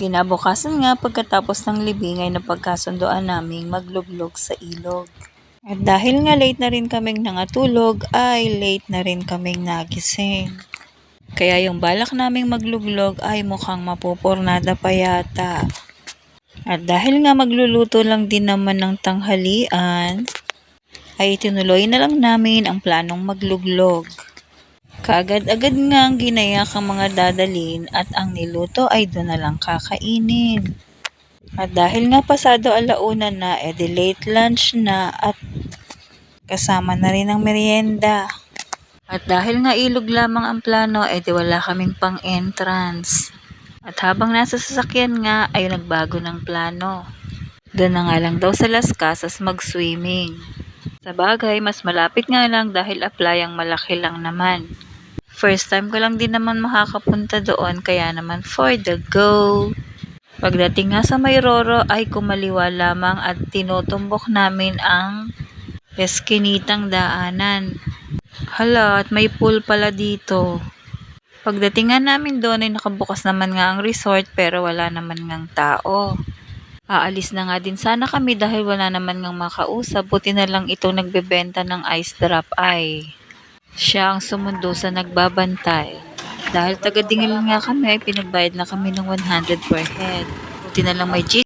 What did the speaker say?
Kinabukasan nga pagkatapos ng libing ay napagkasundoan naming maglublog sa ilog. At dahil nga late na rin kaming nangatulog ay late na rin kaming nagising. Kaya yung balak naming maglublog ay mukhang mapupurnada pa yata. At dahil nga magluluto lang din naman ng tanghalian, ay tinuloy na lang namin ang planong magluglog. Kaagad-agad nga ang ginayak ang mga dadalin at ang niluto ay doon na lang kakainin. At dahil nga pasado alauna na, edi late lunch na at kasama na rin ang merienda. At dahil nga ilog lamang ang plano, edi wala kaming pang entrance. At habang nasa sasakyan nga ay nagbago ng plano. Doon na nga lang daw sa Las Casas mag-swimming. Sa bagay, mas malapit nga lang dahil apply ang malaki lang naman. First time ko lang din naman makakapunta doon kaya naman for the go. Pagdating nga sa Mayroro ay kumaliwa lamang at tinutumbok namin ang eskinitang daanan. Hala, at may pool pala dito. Pagdating nga namin doon ay nakabukas naman nga ang resort pero wala naman ngang tao. Aalis na nga din sana kami dahil wala naman ngang makausap. Buti na lang itong nagbebenta ng ice drop ay siya ang sumundo sa nagbabantay. Dahil taga-dingil nga kami ay pinagbayad na kami ng 100 per head. Buti na lang may G